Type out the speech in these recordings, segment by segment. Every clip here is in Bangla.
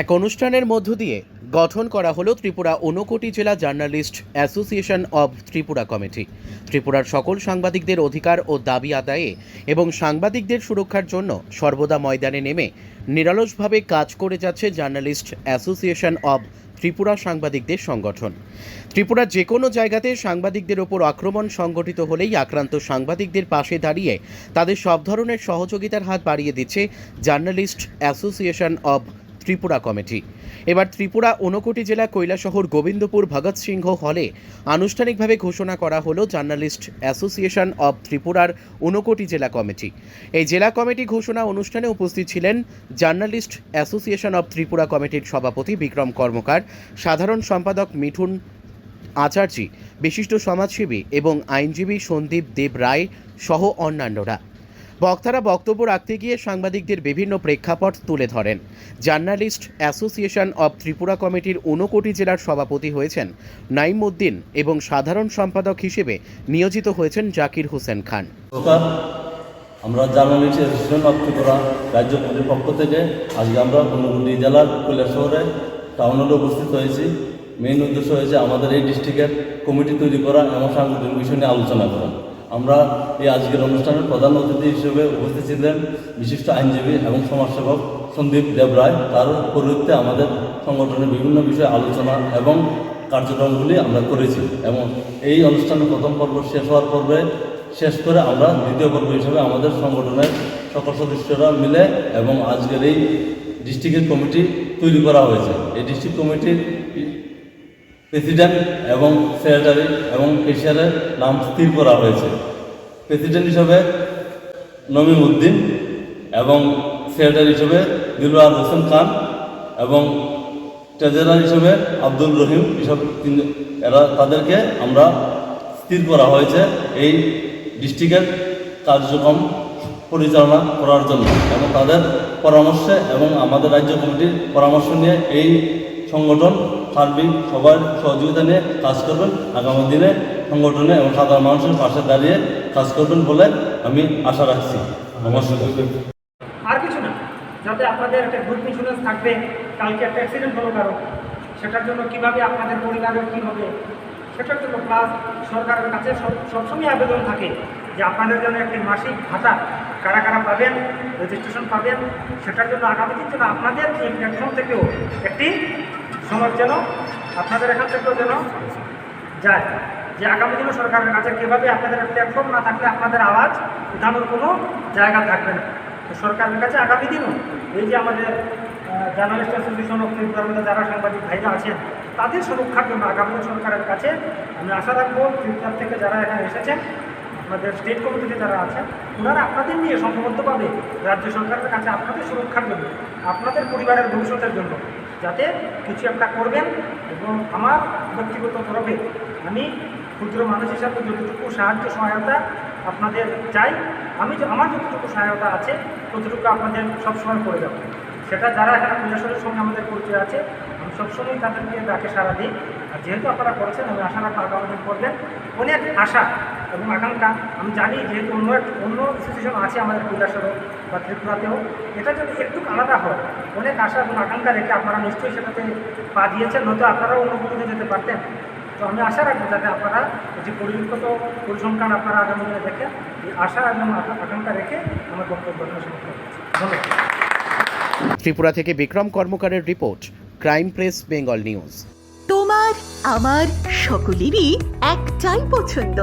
এক অনুষ্ঠানের মধ্য দিয়ে গঠন করা হলো ত্রিপুরা ঊনকোটি জেলা journalist association of Tripura committee. ত্রিপুরার সকল সাংবাদিকদের অধিকার ও দাবি আদায়ে এবং সাংবাদিকদের সুরক্ষার জন্য সর্বদা ময়দানে নেমে নিরলসভাবে কাজ করে যাচ্ছে জার্নালিস্ট অ্যাসোসিয়েশন অব ত্রিপুরা সাংবাদিকদের সংগঠন। ত্রিপুরার যে কোনো জায়গাতে সাংবাদিকদের ওপর আক্রমণ সংগঠিত হলেই আক্রান্ত সাংবাদিকদের পাশে দাঁড়িয়ে তাদের সব ধরনের সহযোগিতার হাত বাড়িয়ে দিচ্ছে journalist association of Tripura committee. এবার ত্রিপুরা ঊনকোটি জেলা কৈলাসহর গোবিন্দপুর ভগৎ সিংহ হলে আনুষ্ঠানিকভাবে ঘোষণা করা হলো জার্নালিস্ট অ্যাসোসিয়েশন অব ত্রিপুরার ঊনকোটি জেলা কমিটি। এই জেলা কমিটি ঘোষণা অনুষ্ঠানে উপস্থিত ছিলেন জার্নালিস্ট অ্যাসোসিয়েশন অব ত্রিপুরা কমিটির সভাপতি বিক্রম কর্মকার, সাধারণ সম্পাদক মিঠুন আচার্যি, বিশিষ্ট সমাজসেবী এবং আইনজীবী সন্দীপ দেব রায় সহ অন্যান্যরা। বক্তারা বক্তব্য রাখতে গিয়ে সাংবাদিকদের বিভিন্ন প্রেক্ষাপট তুলে ধরেন। জার্নালিস্ট অ্যাসোসিয়েশন অব ত্রিপুরা কমিটির ঊনকোটি জেলার সভাপতি হয়েছেন নাইম উদ্দিন এবং সাধারণ সম্পাদক হিসেবে নিয়োজিত হয়েছেন জাকির হোসেন খান। আমরা জার্নালিস্ট অ্যাসোসিয়েশন অফ ত্রিপুরা রাজ্য কমিটির পক্ষ থেকে আজকে আমরা ঊনকোটি জেলার কৈলাস শহরে টাউন হলে উপস্থিত হয়েছি। মেইন উদ্দেশ্য হয়েছে আমাদের এই ডিস্ট্রিক্টের কমিটি তৈরি করা এবং সাংগঠনিক বিষয় নিয়ে আলোচনা করা। আমরা এই আজকের অনুষ্ঠানের প্রধান অতিথি হিসেবে উপস্থিত ছিলেন বিশিষ্ট আইনজীবী এবং সমাজসেবক সন্দীপ দেব রায়। তার পরিবর্তে আমাদের সংগঠনের বিভিন্ন বিষয়ে আলোচনা এবং কার্যক্রমগুলি আমরা করেছি এবং এই অনুষ্ঠানের প্রথম পর্ব শেষ হওয়ার পর্বে শেষ করে আমরা দ্বিতীয় পর্ব হিসেবে আমাদের সংগঠনের সকল সদস্যরা মিলে এবং আজকের এই ডিস্ট্রিক্টের কমিটি তৈরি করা হয়েছে। এই ডিস্ট্রিক্ট কমিটির প্রেসিডেন্ট এবং সেক্রেটারি এবং কেশিয়ারের নাম স্থির করা হয়েছে। প্রেসিডেন্ট হিসেবে নমিম উদ্দিন এবং সেক্রেটারি হিসেবে দিলওয়ার হোসেন খান এবং ট্রেজারার হিসেবে আব্দুল রহিম এসব এরা তাদেরকে আমরা স্থির করা হয়েছে এই ডিস্ট্রিক্টের কার্যক্রম পরিচালনা করার জন্য এবং তাদের পরামর্শে এবং আমাদের রাজ্য কমিটির পরামর্শ নিয়ে এই সংগঠন সার্বিক সবার সহযোগিতা নিয়ে কাজ করবেন। আগামী দিনে সংগঠনে এবং সাধারণ মানুষের পাশে দাঁড়িয়ে কাজ করবেন বলে আমি আশা রাখছি। নমস্কার। আর কিছু না, যাতে আপনাদের একটা গ্রুপ ইন্স্যুরেন্স থাকবে, কালকে একটা অ্যাক্সিডেন্ট হলো কারও, সেটার জন্য কীভাবে আপনাদের পরিবারের কী হবে, সেটার জন্য প্লাস সরকারের কাছে সবসময় আবেদন থাকে যে আপনাদের জন্য একটি মাসিক ভাতা কারা কারা পাবেন রেজিস্ট্রেশন পাবেন, সেটার জন্য আগামী দিন যেন আপনাদের এই প্ল্যাটফর্ম থেকেও একটি সমাজ যেন আপনাদের এখান থেকেও যেন যায়। যে আগামী দিনে সরকারের কাছে কীভাবে আপনাদের প্ল্যাটফর্ম না থাকলে আপনাদের আওয়াজ উঠানোর কোনো জায়গা থাকবে না। তো সরকারের কাছে আগামী দিনও এই যে আমাদের জার্নালিস্ট অ্যাসোসিয়েশন অফ ত্রিপুরার মধ্যে যারা সাংবাদিক ভাইরা আছেন, তাদের সুরক্ষার জন্য আগামী সরকারের কাছে আমি আশা রাখব ত্রিপুরার থেকে যারা এখানে এসেছেন আপনাদের স্টেট কমিটিতে যারা আছেন, ওনারা আপনাদের নিয়ে সংঘবদ্ধভাবে রাজ্য সরকারের কাছে আপনাদের সুরক্ষার জন্য, আপনাদের পরিবারের ভবিষ্যতের জন্য যাতে কিছু একটা করবেন এবং আমার ব্যক্তিগত তরফে আমি ক্ষুদ্র মানুষ হিসাবে যতটুকু সাহায্য, সহায়তা আপনাদের চাই, আমি আমার যতটুকু সহায়তা আছে, ততটুকু আপনাদের সবসময় করে যাব সেটা যারা এখানে কৈলাসরের সঙ্গে আমাদের পরিচয় আছে, আমি সবসময় তাদেরকে ডাকে সারা দিই। আর যেহেতু আপনারা করছেন, আমি আশা রাখব আগামী করবেন। অনেক আশা এবং আকাঙ্ক্ষা আমি জানি যেহেতু অন্য এক- অন্য ইনস্টিটিউশন আছে আমাদের কৈলাসরও বা ত্রিপুরাতেও। এটা যদি একটু আলাদা হয় অনেক আশা এবং আকাঙ্ক্ষা রেখে আপনারা নিশ্চয়ই সেটাতে পা দিয়েছেন নয়তো আপনারাও অন্য কোথাও যেতে পারতেন। তো আমি আশা রাখব যাতে আপনারা যে পরিলক্ষিত পরিসংখ্যান আপনারা আগামী দিনে দেখেন এই আশা এবং আকা- আকাঙ্ক্ষা রেখে আমার বক্তব্য সমাপ্ত ধন্যবাদ। ত্রিপুরা থেকে Bikram কর্মকারের report crime press Bengal news. তোমার আমার সকলেরই একটাই পছন্দ।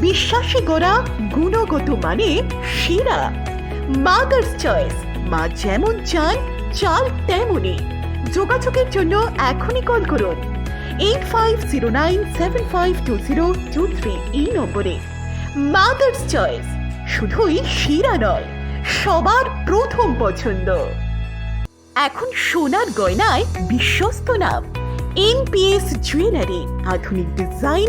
বিশ্বাসে গড়া, গুণগত মানে সেরা মাদার্স চয়েস মা যেমন চান, চাল তেমনই। যোগাযোগের জন্য এখনই কল করুন। Eight five zero nine seven five two zero two three এই নম্বরে। মাদার্স চয়েস শুধুই শিরা নয়, সবার প্রথম পছন্দ। এখন সোনার গয়নায় বিশ্বস্ত নাম। এনপিএস জুয়েলারি আধুনিক ডিজাইন